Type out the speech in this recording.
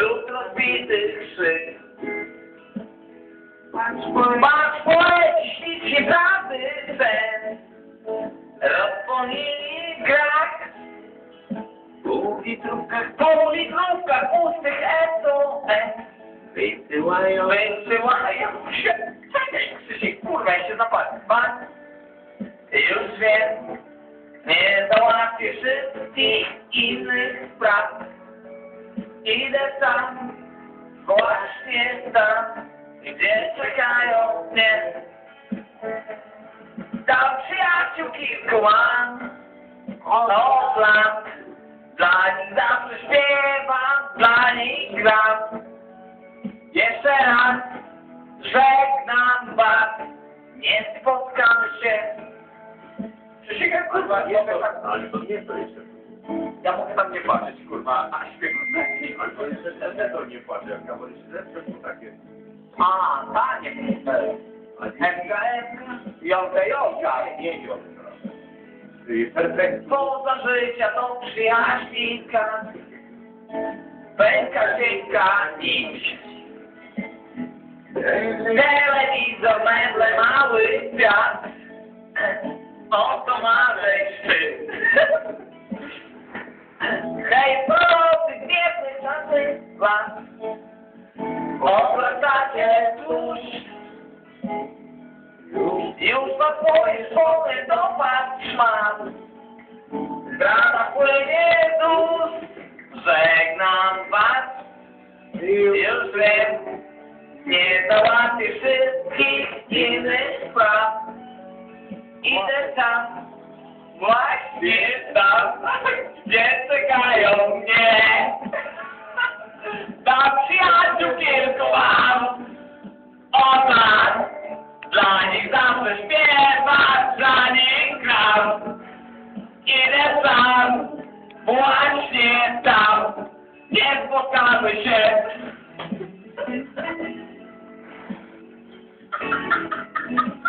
wśród rozbitych szyb. Patrz, poeci, ślicznie prawdy sen, rozponili grak. pół litrówkach Po litrówkach pustych SOS wysyłają. wysyłają się. Czekaj, Krzysiek, kurwa, ja się zapadł. Pan, już wiem, nie załatwię wszystkich innych spraw. Idę sam, właśnie tam, gdzie czekają mnie. Tam przyjaciół kilku mam, od lat. Dla nich zawsze śpiewam, dla nich gram. Jeszcze raz żegnam was, nie spotkamy się. Krzysiek, kurwa, tak, to jeszcze. Ja mogę tam nie patrzeć, kurwa, a śpiewam. Ale to jeszcze to nie płacze, jak lepsze to takie. A, panie, Emka, Jolka, Jolka, Nie Jolka. Perfekt. poza życia to przyjaźnika, pęka, dzięka, idź. Telewizor, meble, mały świat, oto marzej szczyt. Hej, prosty, gniewny czasy was, obracacie tuż. Już na twoje szkoły dopatrz mam, zdrada płynie z ust, żegnam was. Już wiem, nie załatwię wszystkich innych spraw. Idę tam, właśnie tam, gdzie sam śpiewać dla nich gram. Idę sam, właśnie tam, nie spotkamy się. Thank you.